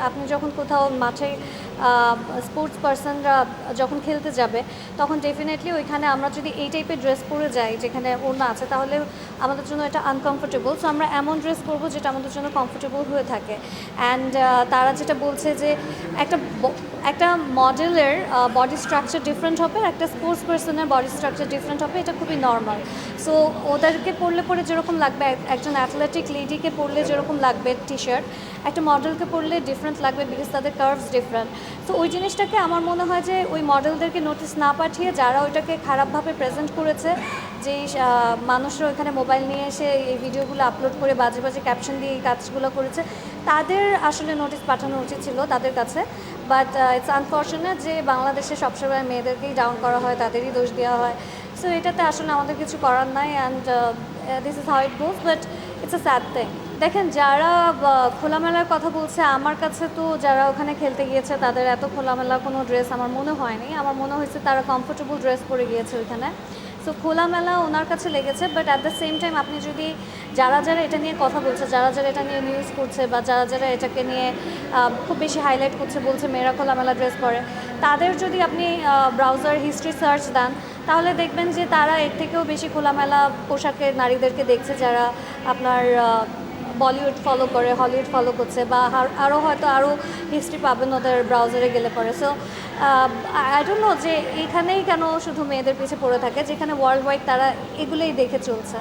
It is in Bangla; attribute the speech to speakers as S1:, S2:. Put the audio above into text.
S1: আপনি যখন কোথাও মাঠে স্পোর্টস পার্সনরা যখন খেলতে যাবে, তখন ডেফিনেটলি ওইখানে আমরা যদি এই টাইপের ড্রেস পরে যাই, যেখানে অন্য আছে, তাহলে আমাদের জন্য এটা আনকমফোর্টেবল সো আমরা এমন ড্রেস পরবো যেটা আমাদের জন্য কমফোর্টেবল হয়ে থাকে। অ্যান্ড তারা যেটা বলছে যে একটা একটা মডেলের বডি স্ট্রাকচার ডিফারেন্ট হবে একটা স্পোর্টস পার্সনের বডি স্ট্রাকচার ডিফারেন্ট হবে, এটা খুবই নর্মাল সো ওদেরকে পরলে পরে যেরকম লাগবে, এক- একজন অ্যাথলেটিক লেডিকে পরলে যেরকম লাগবে টি শার্ট একটা মডেলকে পরলে ডিফারেন্ট লাগবে বিকজ তাদের কার্ভস ডিফারেন্ট তো ওই জিনিসটাকে আমার মনে হয় যে ওই মডেলদেরকে নোটিস না পাঠিয়ে যারা ওইটাকে খারাপভাবে প্রেজেন্ট করেছে যে মানুষরা ওইখানে মোবাইল নিয়ে এসে এই ভিডিওগুলো আপলোড করে বাজে বাজে ক্যাপশন দিয়ে এই কাজগুলো করেছে, তাদের আসলে নোটিস পাঠানো উচিত ছিল তাদের কাছে। বাট ইটস আনফর্চুনেট যে বাংলাদেশে সবসময় মেয়েদেরকেই ডাউন করা হয়, তাদেরই দোষ দেওয়া হয়। সো এটাতে আসলে আমাদের কিছু করার নাই and this is how it goes but it's a sad thing দেখেন, যারা খোলামেলার কথা বলছে, আমার কাছে তো যারা ওখানে খেলতে গিয়েছে, তাদের এত খোলামেলা কোনো ড্রেস আমার মনে হয়নি। আমার মনে হয়েছে তারা কমফোর্টেবল ড্রেস পরে গিয়েছে ওইখানে। সো খোলামেলা ওনার কাছে লেগেছে but at the same time আপনি যদি, যারা যারা এটা নিয়ে কথা বলছে, যারা যারা এটা নিয়ে নিউজ করছে, বা যারা যারা এটাকে নিয়ে খুব বেশি হাইলাইট করছে, বলছে মেয়েরা খোলামেলা ড্রেস পরে তাদের যদি আপনি ব্রাউজার হিস্ট্রি সার্চ দেন, তাহলে দেখবেন যে তারা এর থেকেও বেশি খোলামেলা পোশাকের নারীদেরকে দেখছে যারা আপনার বলিউড ফলো করে হলিউড ফলো করছে বা আর- আরও হয়তো আরও হিস্ট্রি পাবেন ওদের ব্রাউজারে গেলে পরে। সো আই নো যে এখানেই কেন শুধু মেয়েদের পিছিয়ে পড়ে থাকে, যেখানে ওয়ার্ল্ড ওয়াইড তারা এগুলোই দেখে চলছে।